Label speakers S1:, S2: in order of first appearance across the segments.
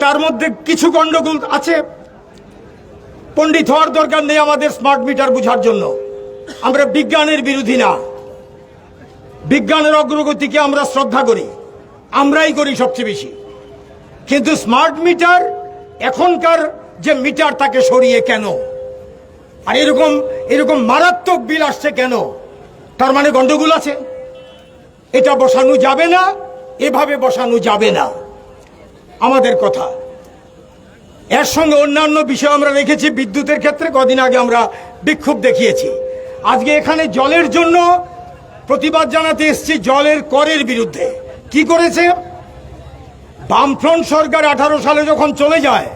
S1: তার মধ্যে কিছু গন্ডগোল আছে। পণ্ডিত হওয়ার দরকার নেই আমাদের স্মার্ট মিটার বোঝার জন্য। আমরা বিজ্ঞানের বিরোধী না। বিজ্ঞানের অগ্রগতিকে আমরা শ্রদ্ধা করি। আমরাই করি সবচেয়ে বেশি। কিন্তু স্মার্ট মিটার এখনকার যে মিটার তাকে সরিয়ে কেন? আর এরকম এরকম মারাত্মক বিল আসছে কেন? তার মানে গন্ডগোল আছে। এটা বসানো যাবে না, এভাবে বসানো যাবে না। আমাদের কথা। এর সঙ্গে অন্যান্য বিষয় আমরা রেখেছি, বিদ্যুতের ক্ষেত্রে কদিন আগে আমরা বিক্ষোভ দেখিয়েছি। আজকে এখানে জলের জন্য প্রতিবাদ জানাতে এসেছি জলের করের বিরুদ্ধে। কি করেছে? বামফ্রন্ট সরকার আঠারো সালে যখন চলে যায়,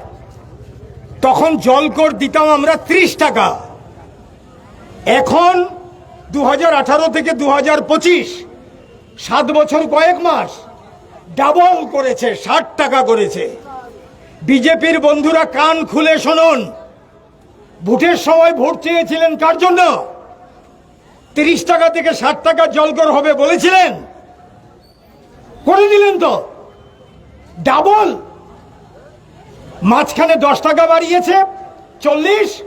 S1: তখন জল কর দিতাম আমরা ত্রিশ টাকা। এখন দু হাজার আঠারো থেকে দু সাত বছর কয়েক মাস ডাবল করেছে, ষাট টাকা করেছে। বিজেপির বন্ধুরা কান খুলে শুনুন। ভোটের সময় ভোট চেয়েছিলেন কার জন্য? তিরিশ টাকা থেকে ষাট টাকা জলকর হবে বলেছিলেন। করে দিলেন তো। ডাবল। মাঝখানে দশ টাকা বাড়িয়েছে, চল্লিশ।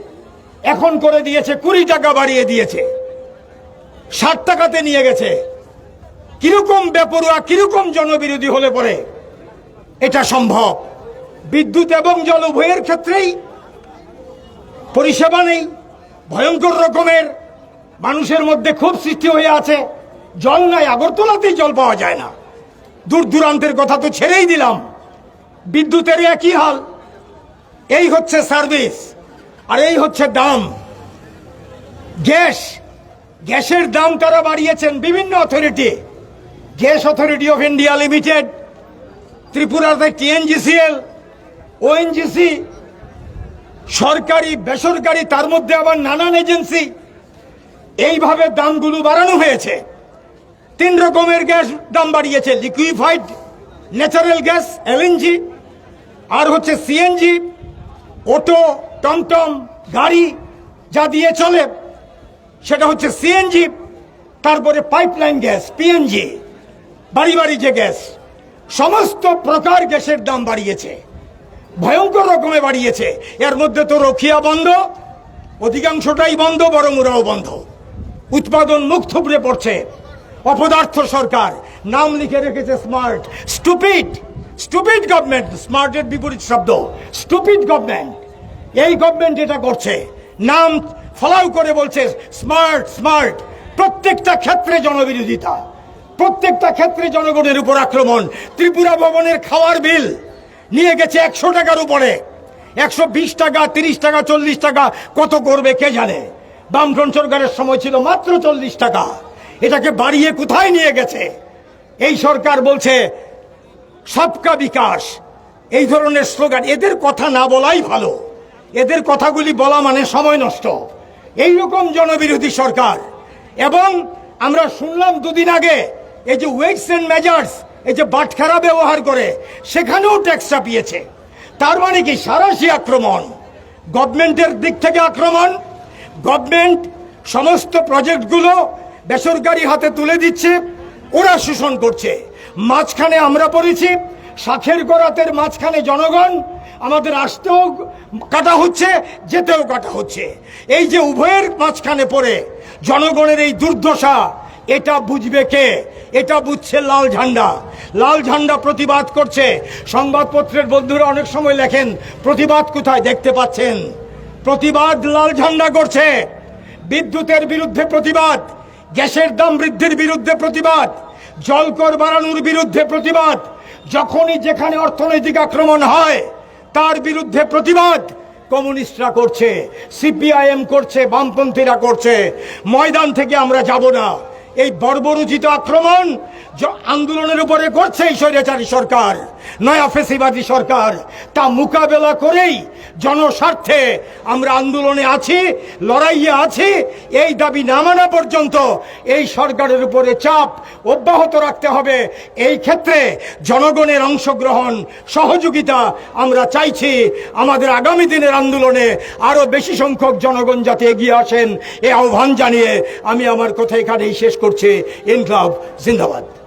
S1: এখন করে দিয়েছে কুড়ি টাকা বাড়িয়ে দিয়েছে। ষাট টাকাতে নিয়ে গেছে। কীরকম বেপরুয়া, কীরকম জনবিরোধী হলে পরে এটা সম্ভব? বিদ্যুৎ এবং জল উভয়ের ক্ষেত্রেই পরিষেবা নেই, ভয়ঙ্কর রকমের মানুষের মধ্যে খুব সৃষ্টি হয়ে আছে, জল নাই, আগরতলাতেই জল পাওয়া যায় না। দূর দূরান্তের কথা তো ছেড়েই দিলাম। বিদ্যুতের একই হাল। এই হচ্ছে সার্ভিস, আর এই হচ্ছে দাম। গ্যাস, গ্যাসের দাম তারা বাড়িয়েছেন বিভিন্ন authority. Gas authority of India limited ত্রিপুরাতে টিএনজিসিএল, ওএনজিসি, সরকারি, বেসরকারি, তার মধ্যে আবার নানান এজেন্সি, এইভাবে দামগুলো বাড়ানো হয়েছে। তিন রকমের গ্যাস দাম বাড়িয়েছে, লিকুইফাইড, ন্যাচারাল গ্যাস, এলএনজি, আর হচ্ছে সিএনজি, অটো, টমটম, গাড়ি যা দিয়ে চলে, সেটা হচ্ছে সিএনজি, তারপরে পাইপলাইন গ্যাস, পিএনজি। বাড়ি বাড়ি যে গ্যাস, সমস্ত প্রকার গ্যাসের দাম বাড়িয়েছে। ভয়ঙ্কর রকমে বাড়িয়েছে। এর মধ্যে তো রখিয়া বন্ধ, অধিকাংশটাই বন্ধ বড়মুরাও বন্ধ। উৎপাদন মুখ থুবড়ে পড়ছে। অপদার্থ সরকার নাম লিখে রেখেছে স্মার্ট স্টুপিড স্টুপিড গভর্নমেন্ট স্মার্টের বিপরীত শব্দ স্টুপিড গভর্নমেন্ট এই গভর্নমেন্ট এটা করছে। নাম ফলাও করে বলছে স্মার্ট স্মার্ট প্রত্যেকটা ক্ষেত্রে জনবিরোধিতা। প্রত্যেকটা ক্ষেত্রে জনগণের উপর আক্রমণ। ত্রিপুরা ভবনের খাওয়ার বিল নিয়ে গেছে একশো টাকার উপরে। একশো বিশ টাকা, তিরিশ টাকা, চল্লিশ টাকা, কত করবে কে জানে? বামফ্রন্ট সরকারের সময় ছিল মাত্র চল্লিশ টাকা। এটাকে বাড়িয়ে কোথায় নিয়ে গেছে? এই সরকার বলছে, সবকা বিকাশ। এই ধরনের স্লোগান, এদের কথা না বলাই ভালো। এদের কথাগুলি বলা মানে সময় নষ্ট। এই রকম জনবিরোধী সরকার। এবং আমরা শুনলাম দুদিন আগে এই যে ওয়েটস এন্ড মেজার্স এই যে বাটখারা ব্যবহার করে, সেখানেও ট্যাক্স চাপিয়েছে। তার মানে কি? সারাশি আক্রমণ। গভর্নমেন্টের দিক থেকে আক্রমণ। গভর্নমেন্ট সমস্ত প্রজেক্টগুলো বেসরকারি হাতে তুলে দিচ্ছে, ওরা শোষণ করছে। মাঝখানে আমরা পড়েছি, শাখের করাতের মাঝখানে জনগণ, আমাদের আসতেও কাটা হচ্ছে, যেতেও কাটা হচ্ছে। এই যে উভয়ের মাঝখানে পড়ে, জনগণের এই দুর্দশা, এটা বুঝবে কে? এটা বুঝছে লাল ঝান্ডা। লাল ঝান্ডা প্রতিবাদ করছে। সংবাদপত্রের বন্ধুরা অনেক সময় লেখেন, প্রতিবাদ কোথায় দেখতে পাচ্ছেন? প্রতিবাদ লাল ঝান্ডা করছে। বিদ্যুতের বিরুদ্ধে প্রতিবাদ, গ্যাসের দাম বৃদ্ধির বিরুদ্ধে প্রতিবাদ জলকর বাড়ানোর বিরুদ্ধে প্রতিবাদ, যখনই যেখানে অর্থনৈতিক আক্রমণ হয়, তার বিরুদ্ধে প্রতিবাদ। কমিউনিস্টরা করছে, সিপিআইএম করছে, বামপন্থীরা করছে। ময়দান থেকে আমরা যাব না। এই বর্বরোচিত আক্রমণ আন্দোলনের উপরে করছে এই স্বৈরাচারী সরকার, নয়া ফেসিবাদী সরকার, তা মোকাবেলা করেই জনস্বার্থে আমরা আন্দোলনে আছি, লড়াইয়ে আছি, এই দাবি না মানা পর্যন্ত এই সরকারের উপরে চাপ অব্যাহত রাখতে হবে। এই ক্ষেত্রে জনগণের অংশগ্রহণ, সহযোগিতা আমরা চাইছি। আমাদের আগামী দিনের আন্দোলনে আরও বেশি সংখ্যক জনগণ যাতে এগিয়ে আসেন এই আহ্বান জানিয়ে আমি আমার কথা এখানেই শেষ করছি। ইনকলাব জিন্দাবাদ।